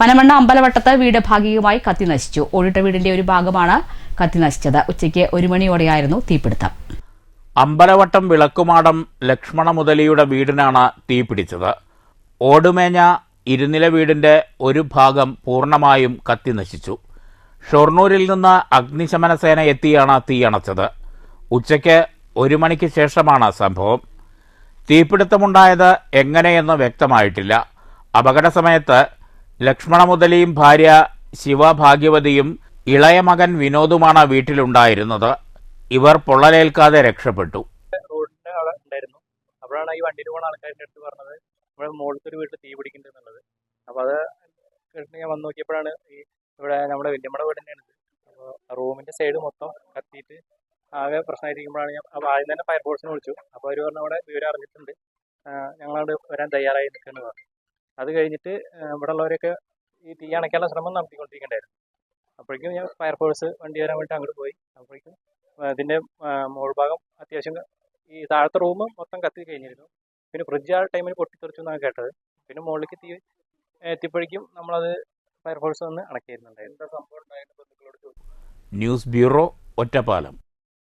പനമണ്ണ അമ്പലവട്ടത്ത് വീട് ഭാഗികമായി കത്തിനശിച്ചു ഓടിട്ട വീടിന്റെ ഒരു ഭാഗമാണ് കത്തിനശിച്ചത് ഉച്ചയ്ക്ക് ഒരു മണിയോടെയായിരുന്നു തീപിടുത്തം. അമ്പലവട്ടം വിളക്കുമാടം ലക്ഷ്മണ മുതലിയുടെ വീടിനാണ് തീപിടിച്ചത്. ഓടുമേഞ്ഞ ഇരുനില വീടിന്റെ ഒരു ഭാഗം പൂർണമായും കത്തിനശിച്ചു ഷൊർണൂരിൽ നിന്ന് അഗ്നിശമന സേന എത്തിയാണ് തീയണച്ചത്. ഉച്ചയ്ക്ക് ഒരു മണിക്ക് ശേഷമാണ് സംഭവം. തീപിടുത്തമുണ്ടായത് എങ്ങനെയെന്ന് വ്യക്തമായിട്ടില്ല. അപകട സമയത്ത് ലക്ഷ്മണ മുതലിയും ഭാര്യ ശിവഭാഗ്യവതിയും ഇളയ മകൻ വിനോദുമാണ് വീട്ടിലുണ്ടായിരുന്നത്. ഇവർ പൊള്ളലേൽക്കാതെ രക്ഷപ്പെട്ടു. റോഡിന്റെ ഉണ്ടായിരുന്നു. അപ്പോഴാണ് ഈ വണ്ടിയിൽ പോകുന്ന ആൾക്കാരുടെ അടുത്ത് പറഞ്ഞത് നമ്മുടെ മുകളിലത്തെ ഒരു വീട്ടിൽ തീ പിടിക്കുന്നുണ്ടെന്നുള്ളത് അപ്പൊ അത് കേട്ടിട്ട് ഞാൻ വന്ന് നോക്കിയപ്പോഴാണ് ഈ ഇവിടെ നമ്മുടെ വല്യമ്മയുടെ വീട് തന്നെയാണ് അപ്പോൾ റൂമിന്റെ സൈഡ് മൊത്തം കത്തിയിട്ട് ആകെ പ്രശ്നമായിരിക്കുമ്പോഴാണ് ഞാൻ അപ്പോൾ ആദ്യം തന്നെ ഫയർഫോഴ്സിനെ വിളിച്ചു. അപ്പോൾ അവർ പറഞ്ഞു അവിടെ വിവരം അറിഞ്ഞിട്ടുണ്ട്. ഞങ്ങളവിടെ വരാൻ തയ്യാറായി നിൽക്കുന്നു പറഞ്ഞു. അത് കഴിഞ്ഞിട്ട് ഇവിടെ ഉള്ളവരൊക്കെ ഈ തീ അണയ്ക്കാനുള്ള ശ്രമം നടത്തിക്കൊണ്ടിരിക്കണ്ടായിരുന്നു. അപ്പോഴേക്കും ഞാൻ ഫയർഫോഴ്സ് വണ്ടി വരാൻ വേണ്ടി അങ്ങോട്ട് പോയി. അപ്പോഴേക്കും ഇതിന്റെ മുകൾഭാഗം അത്യാവശ്യം ഈ താഴത്തെ റൂം മൊത്തം കത്തി കഴിഞ്ഞിരുന്നു. പിന്നെ ഫ്രിഡ്ജ് ആ ടൈമിൽ പൊട്ടിത്തെറിച്ചു എന്നാണ് കേട്ടത്. പിന്നെ മുകളിലേക്ക് തീ എത്തിയപ്പോഴേക്കും നമ്മളത് ഫയർഫോഴ്സ് വന്ന് അണക്കിയിരുന്നുണ്ടായിരുന്നു. News bureau Ottapalam.